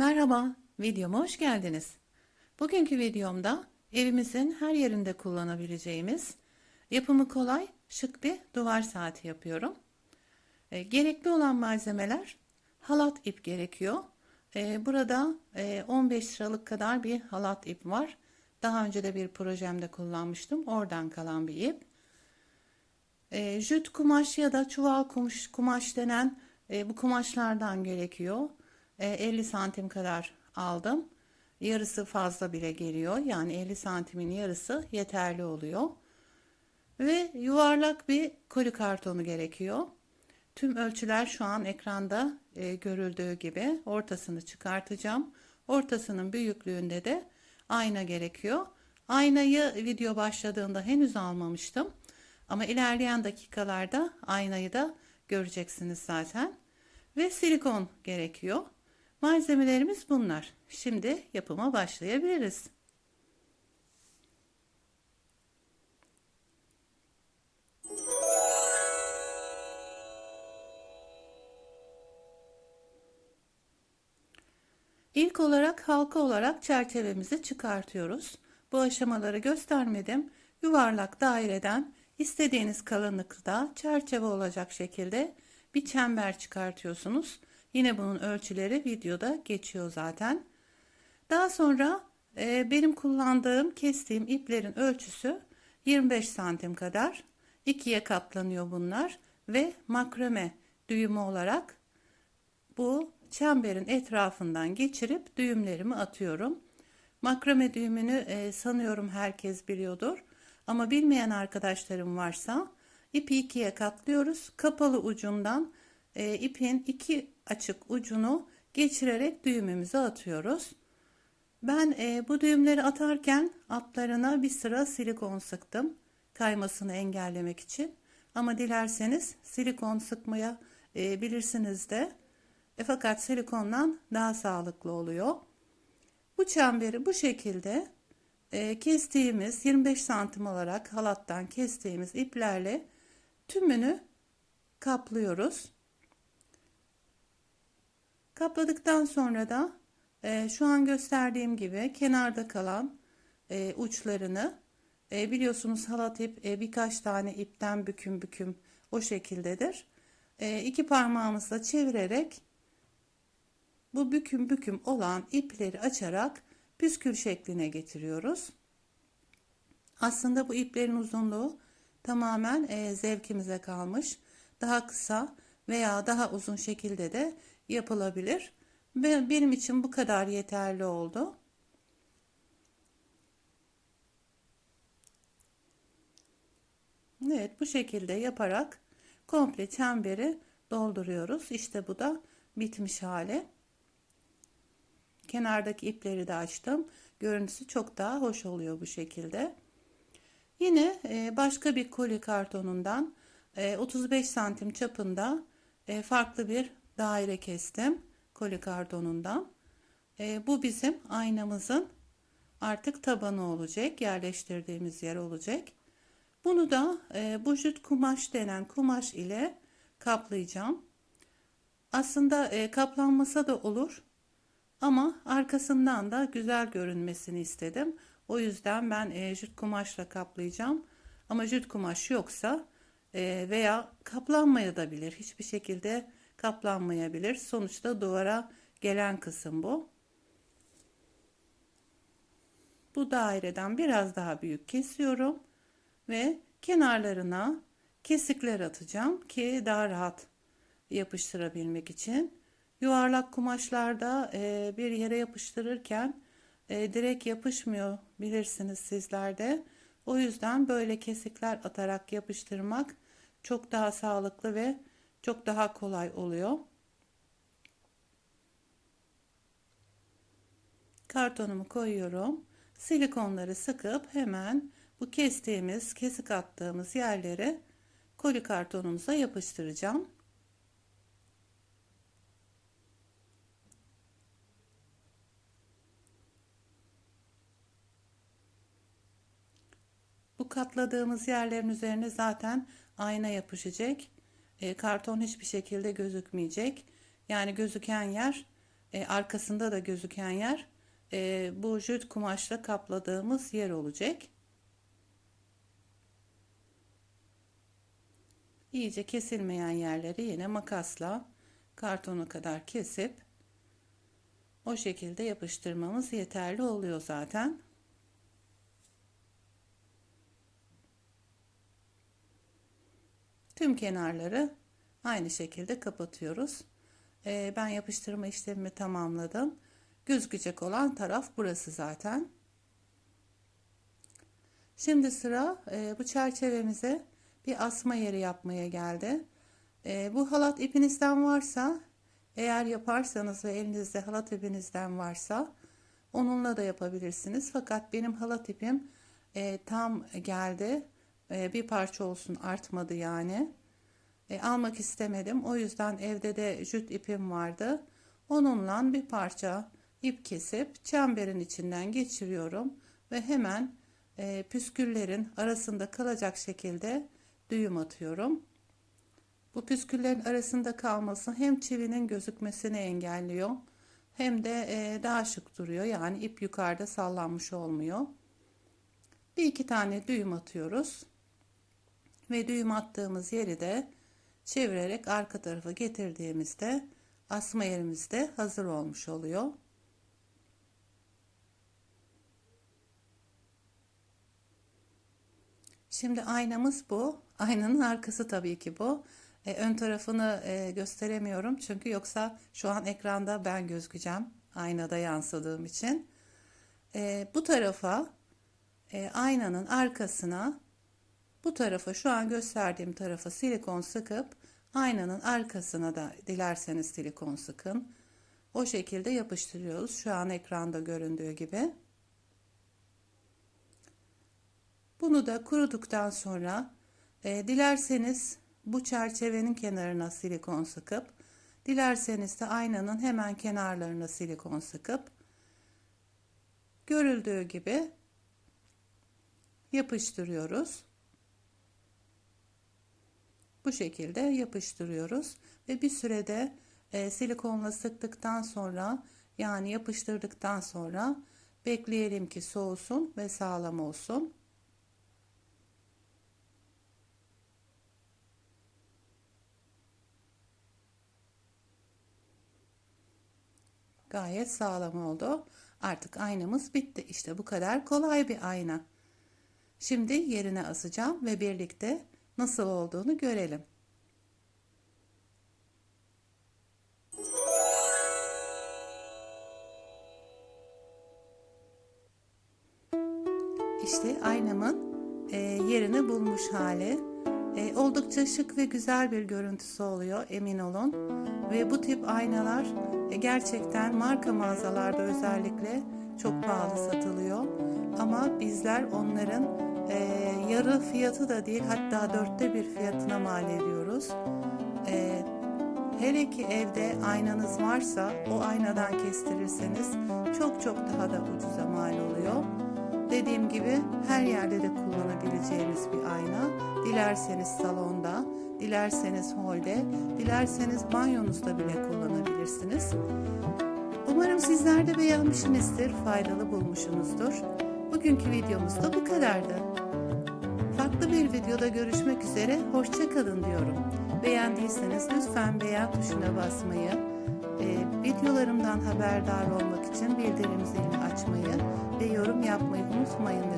Merhaba, videoma hoş geldiniz. Bugünkü videomda evimizin her yerinde kullanabileceğimiz yapımı kolay, şık bir duvar saati yapıyorum. E, gerekli olan malzemeler halat ip gerekiyor. E, burada e, 15 liralık kadar bir halat ip var. Daha önce de bir projemde kullanmıştım. Oradan kalan bir ip. E, jüt kumaş ya da çuval kumaş, kumaş denen e, bu kumaşlardan gerekiyor. E, 50 santim kadar aldım. Yarısı fazla bile geliyor. Yani 50 santimin yarısı yeterli oluyor. Ve yuvarlak bir koli kartonu gerekiyor. Tüm ölçüler şu an ekranda e, görüldüğü gibi ortasını çıkartacağım. Ortasının büyüklüğünde de ayna gerekiyor. Aynayı video başladığında henüz almamıştım. Ama ilerleyen dakikalarda aynayı da göreceksiniz zaten. Ve silikon gerekiyor. Malzemelerimiz bunlar. Şimdi yapıma başlayabiliriz. İlk olarak halka olarak çerçevemizi çıkartıyoruz. Bu aşamaları göstermedim. Yuvarlak daireden istediğiniz kalınlıkta çerçeve olacak şekilde bir çember çıkartıyorsunuz. Yine bunun ölçüleri videoda geçiyor zaten. Daha sonra e, benim kullandığım kestiğim iplerin ölçüsü 25 santim kadar. ikiye katlanıyor bunlar ve makrame düğümü olarak bu çemberin etrafından geçirip düğümlerimi atıyorum. Makrame düğümünü e, sanıyorum herkes biliyordur. Ama bilmeyen arkadaşlarım varsa ipi ikiye katlıyoruz. Kapalı ucundan e, ipin iki açık ucunu geçirerek düğümümüzü atıyoruz. Ben e, bu düğümleri atarken altlarına bir sıra silikon sıktım. Kaymasını engellemek için. Ama dilerseniz silikon sıkmaya e, bilirsiniz de. E, fakat silikondan daha sağlıklı oluyor. Bu çemberi bu şekilde e, kestiğimiz 25 santim olarak halattan kestiğimiz iplerle tümünü kaplıyoruz. Kapladıktan sonra da e, şu an gösterdiğim gibi kenarda kalan e, uçlarını e, biliyorsunuz halat ip e, birkaç tane ipten büküm büküm o şekildedir. E, iki parmağımızla çevirerek bu büküm büküm olan ipleri açarak püskül şekline getiriyoruz. Aslında bu iplerin uzunluğu tamamen e, zevkimize kalmış. Daha kısa veya daha uzun şekilde de yapılabilir. Benim için bu kadar yeterli oldu. Evet bu şekilde yaparak komple çemberi dolduruyoruz. İşte bu da bitmiş hali. Kenardaki ipleri de açtım. Görüntüsü çok daha hoş oluyor bu şekilde. Yine e, başka bir koli kartonundan 35 e, santim çapında e, farklı bir daire kestim. Koli kartonundan. Bu bizim aynamızın artık tabanı olacak. Yerleştirdiğimiz yer olacak. Bunu da bu jüt kumaş denen kumaş ile kaplayacağım. Aslında kaplanmasa da olur. Ama arkasından da güzel görünmesini istedim. O yüzden ben e, jüt kumaşla kaplayacağım. Ama jüt kumaş yoksa e, veya kaplanmayabilir. Hiçbir şekilde kaplanmayabilir. Sonuçta duvara gelen kısım bu. Bu daireden biraz daha büyük kesiyorum ve kenarlarına kesikler atacağım ki daha rahat yapıştırabilmek için. Yuvarlak kumaşlarda e, bir yere yapıştırırken e, direkt yapışmıyor bilirsiniz sizler de. O yüzden böyle kesikler atarak yapıştırmak çok daha sağlıklı ve çok daha kolay oluyor. Kartonumu koyuyorum. Silikonları sıkıp hemen bu kestiğimiz, kesik attığımız yerlere koli kartonumuza yapıştıracağım. Bu katladığımız yerlerin üzerine zaten ayna yapışacak. E, karton hiçbir şekilde gözükmeyecek. Yani gözüken yer e, arkasında da gözüken yer e, bu jüt kumaşla kapladığımız yer olacak. İyice kesilmeyen yerleri yine makasla kartona kadar kesip o şekilde yapıştırmamız yeterli oluyor zaten. Tüm kenarları aynı şekilde kapatıyoruz. Ee, ben yapıştırma işlemimi tamamladım. Gözükecek olan taraf burası zaten. Şimdi sıra e, bu çerçevemize bir asma yeri yapmaya geldi. E, bu halat ipinizden varsa eğer yaparsanız ve elinizde halat ipinizden varsa onunla da yapabilirsiniz. Fakat benim halat ipim e, tam geldi. E, bir parça olsun artmadı yani. E, almak istemedim. O yüzden evde de jüt ipim vardı. Onunla bir parça ip kesip çemberin içinden geçiriyorum ve hemen e, püsküllerin arasında kalacak şekilde düğüm atıyorum. Bu püsküllerin arasında kalması hem çivinin gözükmesini engelliyor hem de e, daha şık duruyor. Yani ip yukarıda sallanmış olmuyor. Bir iki tane düğüm atıyoruz. Ve düğüm attığımız yeri de çevirerek arka tarafa getirdiğimizde asma yerimiz de hazır olmuş oluyor. Şimdi aynamız bu. Aynanın arkası tabii ki bu. E, ön tarafını e, gösteremiyorum çünkü yoksa şu an ekranda ben gözükeceğim aynada yansıdığım için. E, bu tarafa e, aynanın arkasına bu tarafa şu an gösterdiğim tarafa silikon sıkıp aynanın arkasına da dilerseniz silikon sıkın. O şekilde yapıştırıyoruz. Şu an ekranda göründüğü gibi. Bunu da kuruduktan sonra e, dilerseniz bu çerçevenin kenarına silikon sıkıp dilerseniz de aynanın hemen kenarlarına silikon sıkıp görüldüğü gibi yapıştırıyoruz. Bu şekilde yapıştırıyoruz ve bir sürede e, silikonla sıktıktan sonra yani yapıştırdıktan sonra bekleyelim ki soğusun ve sağlam olsun. Gayet sağlam oldu. Artık aynamız bitti. İşte bu kadar kolay bir ayna. Şimdi yerine asacağım ve birlikte nasıl olduğunu görelim. İşte aynamın e, yerini bulmuş hali. E, oldukça şık ve güzel bir görüntüsü oluyor emin olun. Ve bu tip aynalar e, gerçekten marka mağazalarda özellikle çok pahalı satılıyor. Ama bizler onların e, yarı fiyatı da değil hatta dörtte bir fiyatına mal ediyoruz. E, hele ki evde aynanız varsa o aynadan kestirirseniz çok çok daha da ucuza mal oluyor. Dediğim gibi her yerde de kullanabileceğiniz bir ayna. Dilerseniz salonda, dilerseniz holde, dilerseniz banyonuzda bile kullanabilirsiniz. Umarım sizler de beğenmişsinizdir, faydalı bulmuşsunuzdur. Bugünkü videomuz da bu kadardı. Farklı bir videoda görüşmek üzere, hoşçakalın diyorum. Beğendiyseniz lütfen beğen tuşuna basmayı, e, videolarımdan haberdar olmak için bildirim zilini açmayı ve yorum yapmayı unutmayın.